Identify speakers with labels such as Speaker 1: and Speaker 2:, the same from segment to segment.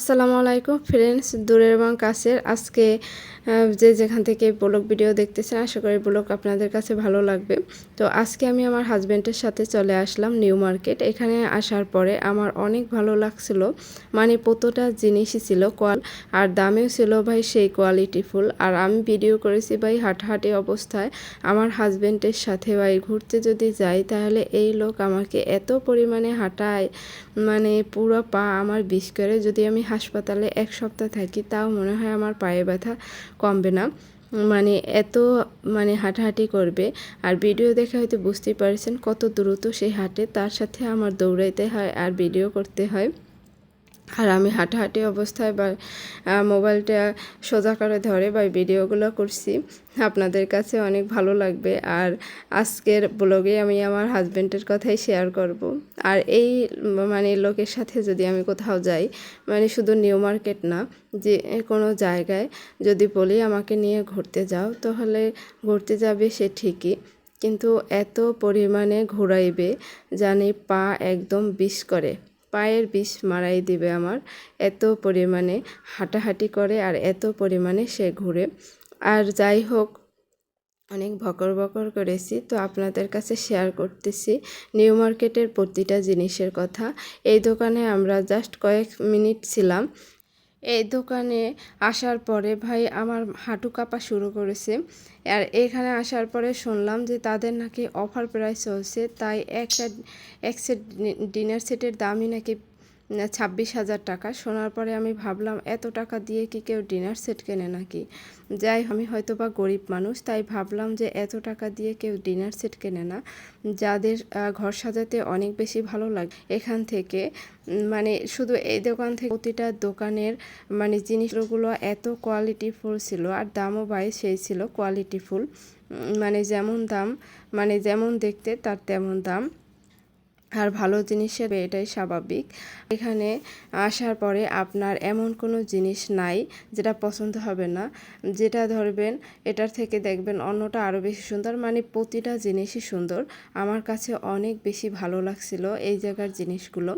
Speaker 1: আসসালামু আলাইকুম ফ্রেন্ডস, দূরের এবং কাছের। আজকে যে যেখান থেকে ব্লগ ভিডিও দেখতেছেন, আশা করি ব্লগ আপনাদের কাছে ভালো লাগবে। তো আজকে আমি আমার হাজব্যান্ডের সাথে চলে আসলাম নিউ মার্কেট। এখানে আসার পরে আমার অনেক ভালো লাগছিল। মানে প্রতটা জিনিসই ছিল, কোয়াল আর দামেও ছিল ভাই সেই কোয়ালিটি ফুল। আর আমি ভিডিও করেছি ভাই হাঁটাহাঁটি অবস্থায়। আমার হাজব্যান্ডের সাথে ভাই ঘুরতে যদি যাই, তাহলে এই লোক আমাকে এত পরিমাণে হাঁটায় মানে পুরো পা আমার বিষ করে। যদি আমি হাসপাতালে এক সপ্তাহ থাকি, তাও মনে হয় আমার পায়ে ব্যথা কমবে না। মানে এত মানে হাঁটাহাঁটি করবে, আর ভিডিও দেখে হয়তো বুঝতেই পারছেন কত দ্রুত সে হাঁটে, তার সাথে আমার দৌড়াইতে হয় আর ভিডিও করতে হয়। আর আমি হাঁটাহাঁটি অবস্থায় বা মোবাইলটা সোজা করে ধরে বা ভিডিওগুলো করছি, আপনাদের কাছে অনেক ভালো লাগবে। আর আজকের ব্লগে আমি আমার হাজব্যান্ডের কথাই শেয়ার করব। আর এই মানে লোকের সাথে যদি আমি কোথাও যাই মানে শুধু নিউ মার্কেট না, যে কোনো জায়গায় যদি বলি আমাকে নিয়ে ঘুরতে যাও, তাহলে ঘুরতে যাবে সে ঠিকই। কিন্তু এত পরিমাণে ঘুরাইবে, জানি পা একদম বিষ করে। পায়ের বিষ মারাই দিবে আমার। এত পরিমাণে হাঁটাহাঁটি করে আর এত পরিমাণে সে ঘুরে। আর যাই হোক, অনেক ভকর বকর করেছি। তো আপনাদের কাছে শেয়ার করতেছি নিউ মার্কেটের প্রতিটা জিনিসের কথা। এই দোকানে আমরা জাস্ট কয়েক মিনিট ছিলাম। এই দোকানে আসার পরে ভাই আমার হাঁটু কাঁপা শুরু করেছে। আর এখানে আসার পরে শুনলাম যে তাদের নাকি অফার প্রাইস চলছে, তাই একটা এক সেট ডিনার সেটের দামই নাকি ছাব্বিশ হাজার টাকা। শোনার পরে আমি ভাবলাম, এত টাকা দিয়ে কি কেউ ডিনার সেট কেনে নাকি? যাই আমি হয়তো বা গরিব মানুষ, তাই ভাবলাম যে এত টাকা দিয়ে কেউ ডিনার সেট কেনে না। যাদের ঘর সাজাতে অনেক বেশি ভালো লাগে। এখান থেকে মানে শুধু এই দোকান থেকে প্রতিটা দোকানের মানে জিনিসগুলো এত কোয়ালিটি ফুল ছিল, আর দামও বাই সেই ছিল কোয়ালিটি ফুল। মানে যেমন দাম মানে যেমন দেখতে তার তেমন দাম। আর ভালো জিনিসের এটাই স্বাভাবিক। এখানে আসার পরে আপনার এমন কোনো জিনিস নাই যেটা পছন্দ হবে না। যেটা ধরবেন, এটার থেকে দেখবেন অন্যটা আরও বেশি সুন্দর। মানে প্রতিটা জিনিসই সুন্দর। আমার কাছে অনেক বেশি ভালো লাগছিল এই জায়গার জিনিসগুলো।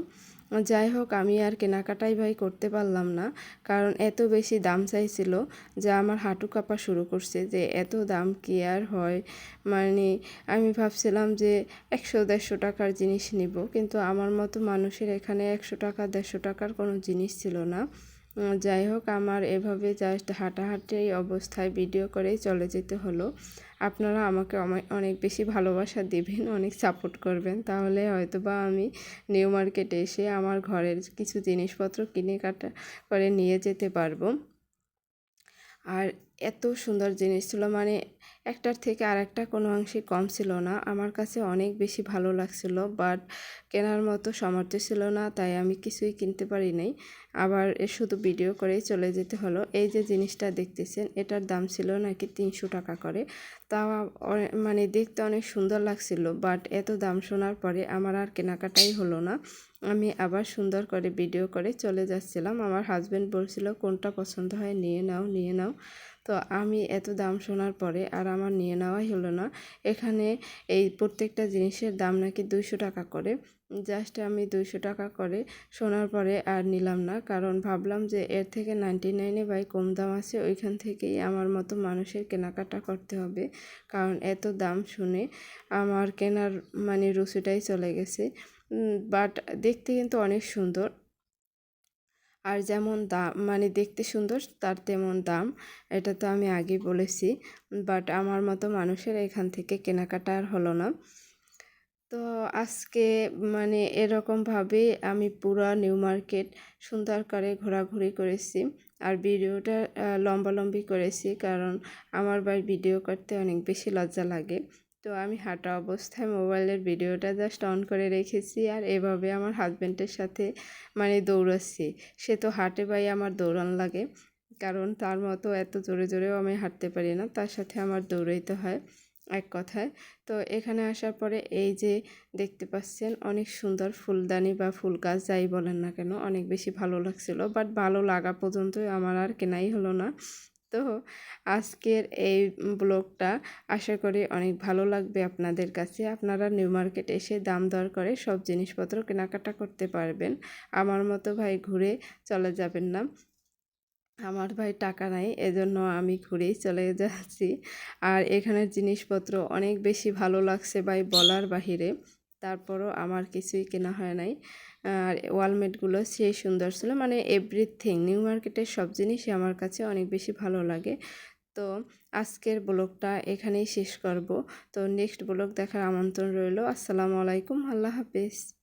Speaker 1: যাই হোক আমি আর কেনাকাটাই ভাই করতে পারলাম না। কারণ এত বেশি দাম চাইছিল যা আমার হাঁটু কাঁপা শুরু করছে যে এত দাম কি আর হয়? মানে আমি ভাবছিলাম যে একশো দেড়শো টাকার জিনিস নিব, কিন্তু আমার মতো মানুষের এখানে একশো টাকা, দেড়শো টাকার কোনো জিনিস ছিল না। যাই হোক, আমার এভাবে জাস্ট হাঁটাহাঁটি অবস্থায় ভিডিও করেই চলে যেতে হলো। আপনারা আমাকে অনেক বেশি ভালোবাসা দেবেন, অনেক সাপোর্ট করবেন। তাহলে হয়তোবা আমি নিউ মার্কেটে এসে আমার ঘরের কিছু জিনিসপত্র কিনে কাটা করে নিয়ে যেতে পারব। আর এত সুন্দর জিনিস ছিল। মানে একটার থেকে আরেকটা কোনো অংশে কম ছিল না। আমার কাছে অনেক বেশি ভালো লাগছিল বাট কেনার মতো সামর্থ্য ছিল না, তাই আমি কিছুই কিনতে পারি নাই। আবার শুধু ভিডিও করেই চলে যেতে হলো। এই যে জিনিসটা দেখতেছেন, এটার দাম ছিল নাকি তিনশো টাকা করে। তা মানে দেখতে অনেক সুন্দর লাগছিল বাট এত দাম শোনার পরে আমার আর কেনাকাটাই হলো না। আমি আবার সুন্দর করে ভিডিও করে চলে যাচ্ছিলাম। আমার হাজব্যান্ড বলছিল, কোনটা পছন্দ হয় নিয়ে নাও নিয়ে নাও। তো আমি এত দাম শোনার পরে আর আমার নিয়ে নেওয়াই হলো না। এখানে এই প্রত্যেকটা জিনিসের দাম নাকি দুইশো টাকা করে। জাস্ট আমি দুইশো টাকা করে শোনার পরে আর নিলাম না। কারণ ভাবলাম যে এর থেকে নাইনটি নাইনে বাই কম দাম আছে, ওইখান থেকেই আমার মতো মানুষের কেনাকাটা করতে হবে। কারণ এত দাম শুনে আমার কেনার মানে রুচিটাই চলে গেছে। বাট দেখতে কিন্তু অনেক সুন্দর। আর যেমন দাম মানে দেখতে সুন্দর, তার তেমন দাম, এটা তো আমি আগেই বলেছি। বাট আমার মতো মানুষের এখান থেকে কেনাকাটা আর হলো না। তো আজকে মানে এরকমভাবে আমি পুরো নিউ মার্কেট সুন্দর করে ঘোরাঘুরি করেছি। আর ভিডিওটা লম্বালম্বি করেছি, কারণ আমার ভাই ভিডিও করতে অনেক বেশি লজ্জা লাগে। তো আমি হাঁটা অবস্থায় মোবাইলের ভিডিওটা জাস্ট অন করে রেখেছি আর এভাবে আমার হাজব্যান্ডের সাথে মানে দৌড়াচ্ছি। সে তো হাঁটে ভাই আমার দৌড়ান লাগে, কারণ তার মতো এত জোরে জোরেও আমি হাঁটতে পারি না, তার সাথে আমার দৌড়াইতে হয় এক কথায়। তো এখানে আসার পরে এই যে দেখতে পাচ্ছেন, অনেক সুন্দর ফুলদানি বা ফুল গাছ যাই বলেন না কেন, অনেক বেশি ভালো লাগছিল বাট ভালো লাগা পর্যন্তই আমার আর কেনাই হলো না। তো আজকের এই ব্লগটা আশা করি অনেক ভালো লাগবে আপনাদের কাছে। আপনারা নিউ মার্কেট এসে দাম দর করে সব জিনিসপত্র কেনাকাটা করতে পারবেন। আমার মতো ভাই ঘুরে চলে যাবেন না। আমার ভাই টাকা নাই, এজন্য আমি ঘুরেই চলে যাচ্ছি। আর এখানের জিনিসপত্র অনেক বেশি ভালো লাগছে ভাই বলার বাহিরে। তারপরও আমার কিছুই কেনা হয় নাই। আর ওয়ালমেটগুলো সেই সুন্দর ছিল মানে এভরিথিং নিউ মার্কেটের সব জিনিসই আমার কাছে অনেক বেশি ভালো লাগে। তো আজকের ব্লগটা এখানেই শেষ করব। তো নেক্সট ব্লগ দেখার আমন্ত্রণ রইল, আসসালামু আলাইকুম, আল্লাহ হাফেজ।